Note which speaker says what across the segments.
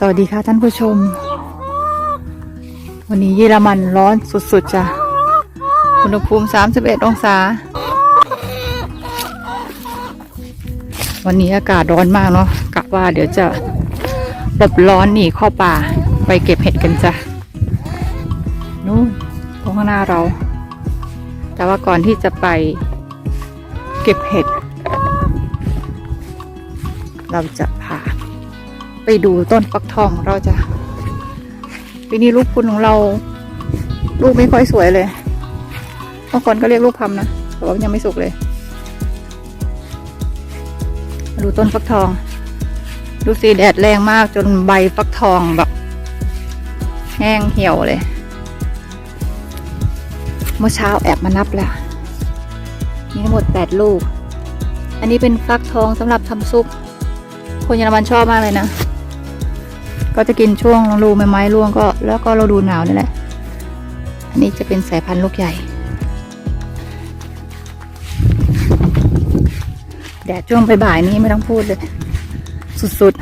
Speaker 1: สวัสดีค่ะท่านผู้ชม วันนี้เยอรมันร้อนสุดๆจ้ะ อุณหภูมิ 31 องศา วันนี้อากาศร้อนมากเนาะกะว่าเดี๋ยวจะหลบร้อนหนีเข้าป่าไปเก็บเห็ดกันจ้ะ นู่นตรงข้างหน้าเรา แต่ว่าก่อนที่จะไปเก็บเห็ด เราจะ ไปดูต้นฟักทองเราจะปีนี้ลูกคุณของเรา ลูกไม่ค่อยสวยเลยบางคนก็เรียกลูกพำนะแต่ว่ายังไม่สุกเลยมาดูต้นฟักทอง ดูสิแดดแรงมากจนใบฟักทองแบบ แห้งเหี่ยวเลย เมื่อเช้าแอบมานับแล้วมีทั้งหมดแปดลูก อันนี้เป็นฟักทองสำหรับทำซุป คนเยอรมันชอบมากเลยนะ ก็จะกินช่วงฤดูใบไม้ร่วงก็ แล้วก็ฤดูหนาวนี่แหละ อันนี้จะเป็นสายพันธุ์ลูกใหญ่แดดช่วงบ่ายๆนี้ไม่ต้องพูดเลย สุด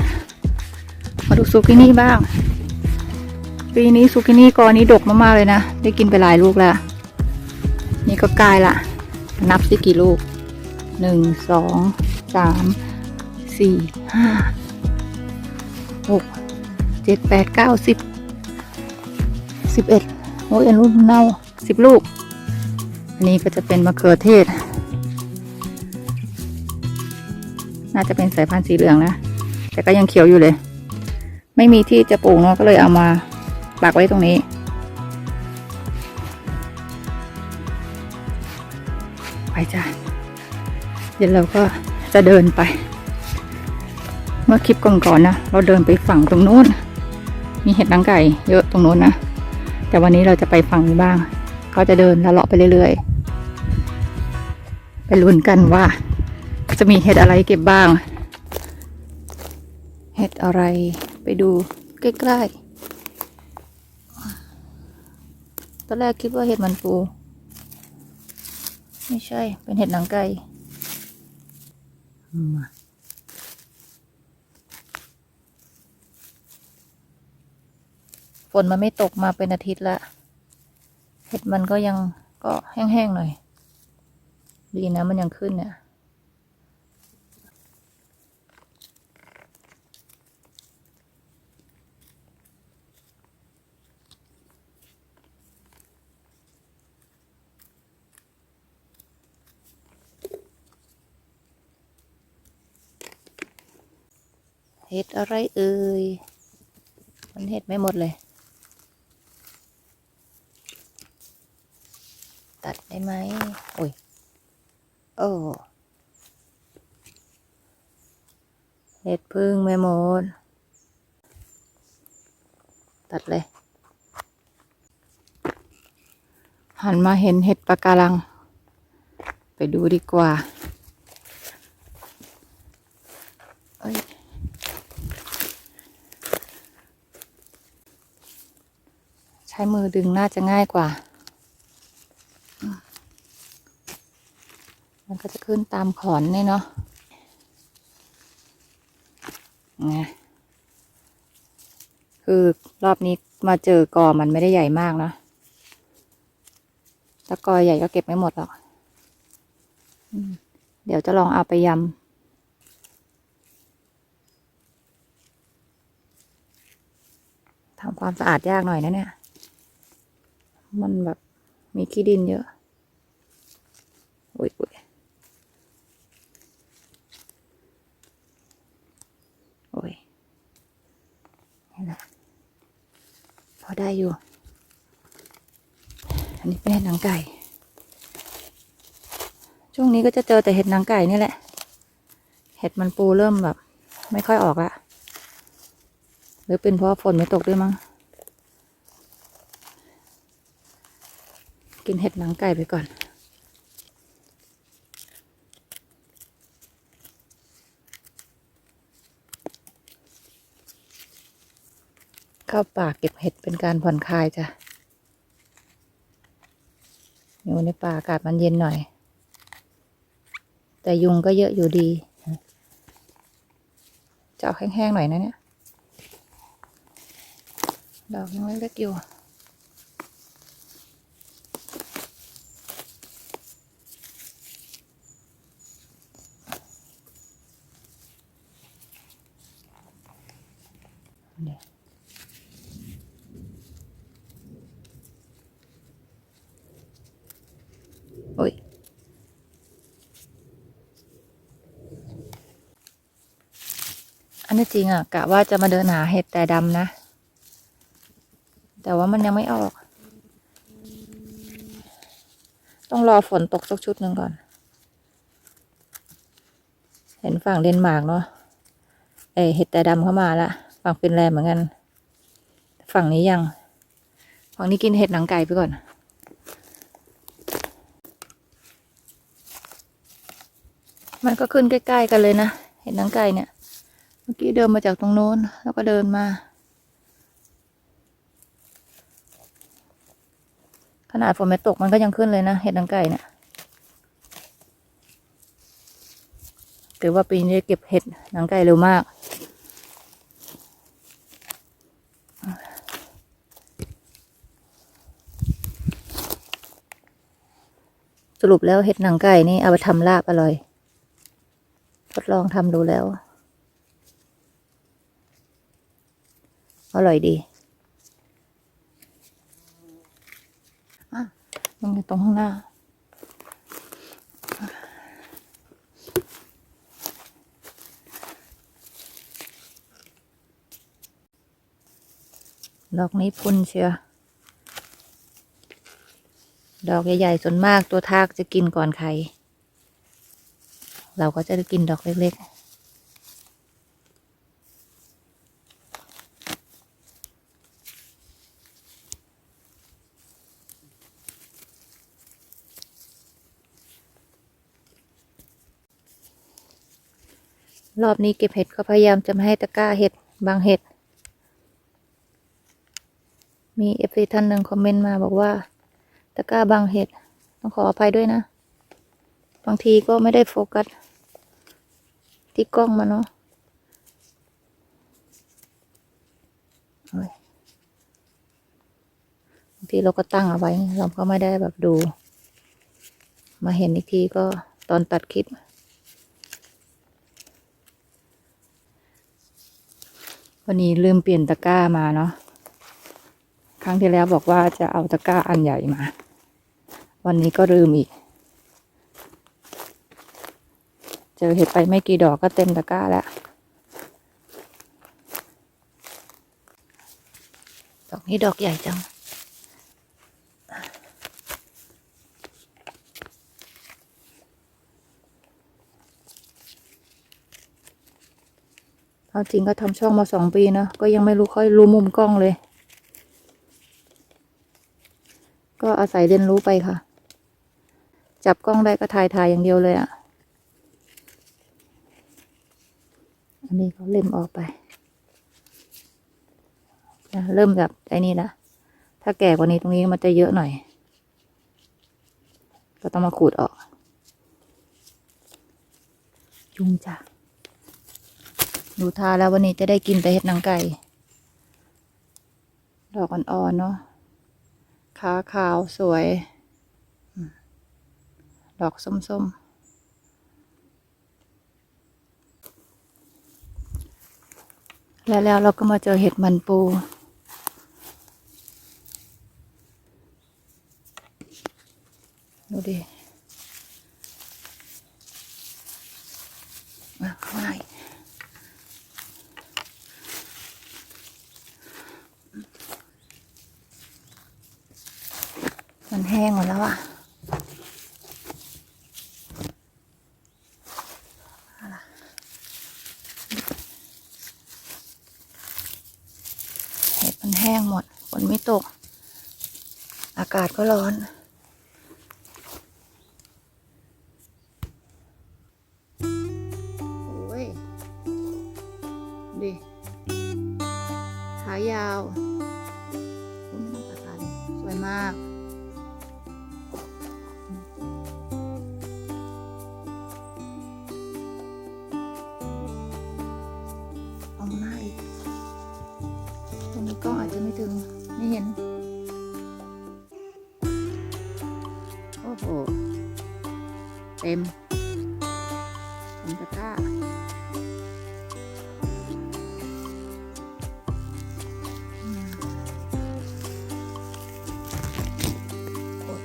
Speaker 1: ๆ มาดูซูกินี่บ้าง ปีนี้ซูกินี่กอนี้ดกมากๆเลยนะ ได้กินไปหลายลูกแล้ว นี่ก็ใกล้ละ นับสิกี่ลูกหนึ่งสองสามสี่ห้าหก เจ็ดแปดเก้าสิบสิบเอ็ดโอ้ยอันลูกเน่าสิบลูก อันนี้ก็จะเป็นมะเขือเทศ น่าจะเป็นสายพันธุ์สีเหลืองนะ แต่ก็ยังเขียวอยู่เลย ไม่มีที่จะปลูกเนาะก็เลยเอามาปักไว้ตรงนี้ไปจ้ะเดี๋ยวเราก็จะเดินไป เมื่อคลิปก่อนๆนะเราเดินไปฝั่งตรงนู้น มีเห็ดนางไก่เยอะตรงนู้นนะ แต่วันนี้เราจะไปฝั่งนี้บ้าง เขาจะเดินแล้วเลาะไปเรื่อยๆ ไปลุ้นกันว่า จะมีเห็ดอะไรเก็บบ้าง เห็ดอะไรไปดูใกล้ๆ ตอนแรกคิดว่าเห็ดมันปู ไม่ใช่ เป็นเห็ดหนังไก่มา ฝนมันไม่ตกมาเป็นอาทิตย์ละเห็ดมันก็ยังก็แห้งๆหน่อย ดีนะมันยังขึ้นเนี่ยเห็ดอะไรเอ่ย มันเห็ดไม่หมดเลย ตัดได้ไหมโอ้ยโอ้เห็ดพึ่งไม่หมด ตัดเลย หันมาเห็นเห็ดปะการัง ไปดูดีกว่าเอ้ยใช้มือดึงน่าจะง่ายกว่า มันก็จะขึ้นตามขอนนี่เนาะไงคือรอบนี้มาเจอกอมันไม่ได้ใหญ่มากนะถ้ากอใหญ่ก็เก็บไม่หมดหรอกเดี๋ยวจะลองเอาไปยำทำความสะอาดยากหน่อยนะเนี่ย มันแบบมีขี้ดินเยอะอุ้ยอุ้ยโอ้ยนี่แหละพอ ได้อยู่ อันนี้เป็นเห็ดหนังไก่ ช่วงนี้ก็จะเจอแต่เห็ดหนังไก่นี่แหละ เห็ดมันปูเริ่มแบบ ไม่ค่อยออกละ หรือเป็นเพราะฝนไม่ตกด้วยมั้ง กินเห็ดหนังไก่ไปก่อน เข้าป่าเก็บเห็ดเป็นการผ่อนคลายจ้ะ อยู่ในป่าอากาศมันเย็นหน่อย แต่ยุงก็เยอะอยู่ดี จะเอาแห้งๆหน่อยนะเนี่ย ดอกยังเล็กๆอยู่ โอ้ยอันนี้จริงอะกะว่าจะมาเดินหาเห็ดแต่ดำนะ แต่ว่ามันยังไม่ออก ต้องรอฝนตกสักชุดหนึ่งก่อน เห็นฝั่งเดนมาร์กเนาะเอเห็ดแต่ดำเข้ามาละฝั่งฟินแลนด์เหมือนกัน ฝั่งนี้ยัง ฝั่งนี้กินเห็ดหนังไก่ไปก่อน มันก็ขึ้นใกล้ ๆ กันเลยนะ เห็ดหนังไก่เนี่ย เมื่อกี้เดินมาจากตรงโน้น แล้วก็เดินมา ขนาดฝนไม่ตกมันก็ยังขึ้นเลยนะ เห็ดหนังไก่เนี่ยถือว่าปีนี้เก็บเห็ดหนังไก่เร็วมากสรุปแล้วเห็ดหนังไก่นี่เอาไปทำลาบอร่อย ดลองทำดูแล้ว อร่อยดีอะมันอยู่ตรงข้างหน้าดอกนี้พุ่นเชียวดอกใหญ่ๆส่วนมากตัวทากจะกินก่อนใคร เราก็จะได้กินดอกเล็ก ๆรอบนี้เก็บเห็ดก็พยายามจะไม่ให้ตะกร้าเห็ดบางเห็ด มีเอฟซีท่านหนึ่งคอมเมนต์มาบอกว่า ตะกร้าบางเห็ด ต้องขออภัยด้วยนะ บางทีก็ไม่ได้โฟกัส ที่กล้องมาเนาะบางทีเราก็ตั้งเอาไว้ เราก็ไม่ได้แบบดู มาเห็นอีกทีก็ตอนตัดคลิป วันนี้ลืมเปลี่ยนตะกร้ามาเนาะ ครั้งที่แล้วบอกว่าจะเอาตะกร้าอันใหญ่มา วันนี้ก็ลืมอีก เจอเห็ดไปไม่กี่ดอกก็เต็มตะกร้าแล้วดอกนี้ดอกใหญ่จัง เอาจริงก็ทำช่องมาสองปีเนอะก็ยังไม่รู้ค่อยรู้มุมกล้องเลย ก็อาศัยเรียนรู้ไปค่ะ จับกล้องได้ก็ถ่ายถ่ายอย่างเดียวเลยอะ่ะ นนี้เขาเล่มออกไปเริ่มแบบไอ้นี่ละถ้าแก่กว่านี้ตรงนี้มันจะเยอะหน่อย ก็ต้องมาขูดออก ยุงจ้ะดูทาแล้ววันนี้จะได้กินแต่เห็ดหนังไก่ ดอกอ่อนๆเนาะขาขาวสวย ดอกส้มๆ แล้วแล้วเราก็มาเจอเห็ดมันปู ดูดิมาง่ายมันแห้งหมดแล้วอะ เแห้งหมดฝนไม่ตก อากาศก็ร้อน โอ้ยดิขายาวไม่ต้องตัดสวยมาก เต็มเต็มตะกร้าอืมโอ้ย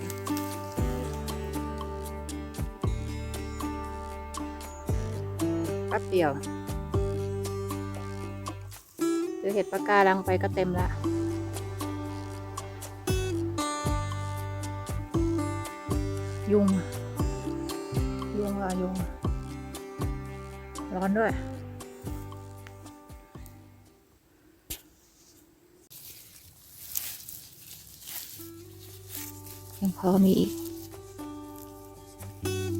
Speaker 1: แป๊บเดียวเจอเห็ดปลาการังไปก็เต็มละยุง อนด้วย ยังพอมีอีก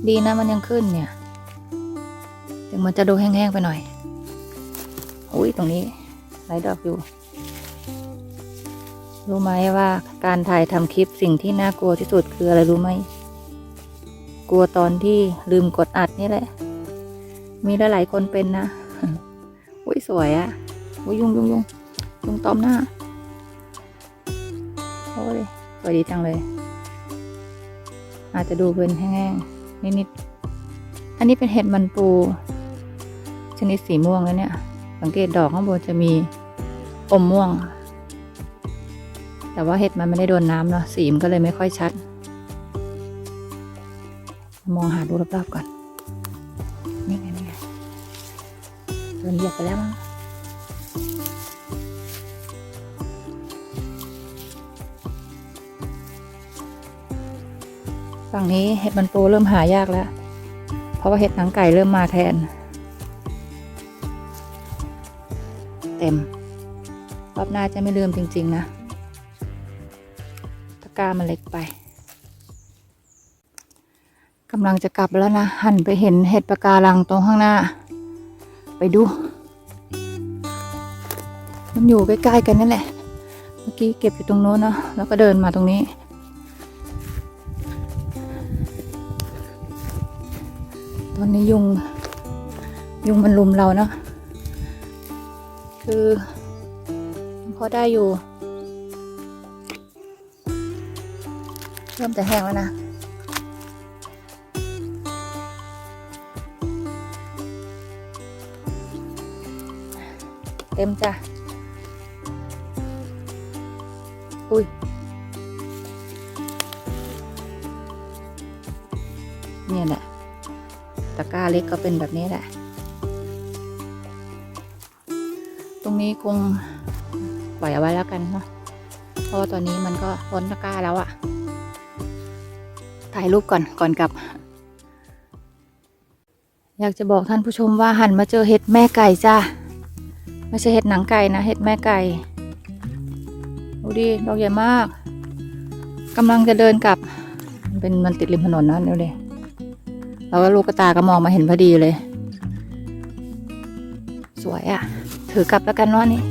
Speaker 1: ดีนะมันยังขึ้นเนี่ย ถึงมันจะดูแห้งๆไปหน่อยอุ้ยตรงนี้หลายดอกอยู่ รู้ไหมว่าการถ่ายทำคลิปสิ่งที่น่ากลัวที่สุดคืออะไรรู้ไหม กลัวตอนที่ลืมกดอัดนี่แหละ มีหลายๆคนเป็นนะ อุ้ยสวยอะอุ้ยยุงยุงยุงยุงตอมหน้าโอ้ยสวยดีจังเลย อาจจะดูเป็นแห้งๆนิดๆอันนี้เป็นเห็ดมันปูชนิดสีม่วงแล้วเนี่ย สังเกตดอกข้างบนจะมีอมม่วง แต่ว่าเห็ดมันไม่ได้โดนน้ำเนาะสีมันก็เลยไม่ค่อยชัด มองหาดูรอบๆก่อน โดนเหยียบไปแล้วมั้งฝั่งนี้เห็ดมันปูเริ่มหายากแล้ว เพราะว่าเห็ดหนังไก่เริ่มมาแทน เต็ม รอบหน้าจะไม่ลืมจริง ๆ นะตะกร้ามันเล็กไปกำลังจะกลับแล้วนะ หันไปเห็นเห็ดปะการังตรงข้างหน้า ไปดู มันอยู่ใกล้ๆกันนั่นแหละ เมื่อกี้เก็บอยู่ตรงโน้นเนาะแล้วก็เดินมาตรงนี้ ตอนนี้ยุง ยุงมันลุมเราเนาะคือพอได้อยู่ เริ่มจะแห้งแล้วนะ เต็มจ้ะ อุ้ย เนี่ยแหละ ตะกร้าเล็กก็เป็นแบบนี้แหละ ตรงนี้คงปล่อยเอาไว้แล้วกันเนาะ เพราะว่าตอนนี้มันก็ล้นตะกร้าแล้วอะถ่ายรูปก่อนก่อนกลับ อยากจะบอกท่านผู้ชมว่าหันมาเจอเห็ดแม่ไก่จ้า ไม่ใช่เห็ดหนังไก่นะเห็ดแม่ไก่ดูดิดอกใหญ่มากกำลังจะเดินกลับ เป็นมันติดริมถนนนะเนี่ยวเลยแล้วก็ลูกตาก็มองมาเห็นพอดีเลย สวยอะ่ะ ถือกลับแล้วกันเนานี่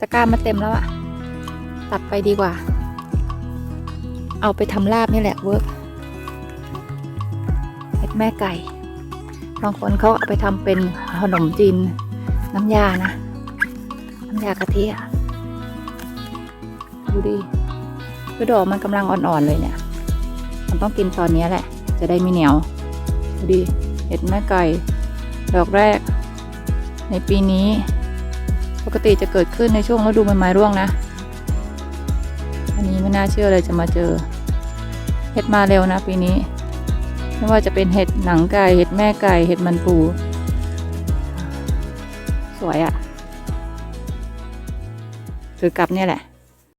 Speaker 1: ตะกร้ามาเต็มแล้วอะ่ะ ตัดไปดีกว่า เอาไปทำลาบนี่แหละเวิร์กเห็ดแม่ไก่บางคนเขาเอาไปทำเป็นขนมจีนน้ำยานะ น้ำยากะทิอะดูดิคือดอกมันกำลังอ่อนๆเลยเนี่ย มันต้องกินตอนนี้แหละ จะได้ไม่เหนียว ดูดิ เห็ดแม่ไก่ ดอกแรก ในปีนี้ ปกติจะเกิดขึ้นในช่วงฤดูใบไม้ร่วงนะ อันนี้ไม่น่าเชื่อเลยจะมาเจอ เห็ดมาเร็วนะปีนี้ ไม่ว่าจะเป็นเห็ดหนังไก่ เห็ดแม่ไก่ เห็ดมันปู สวยอะ่ะ คือกลับเนี่ยแหละ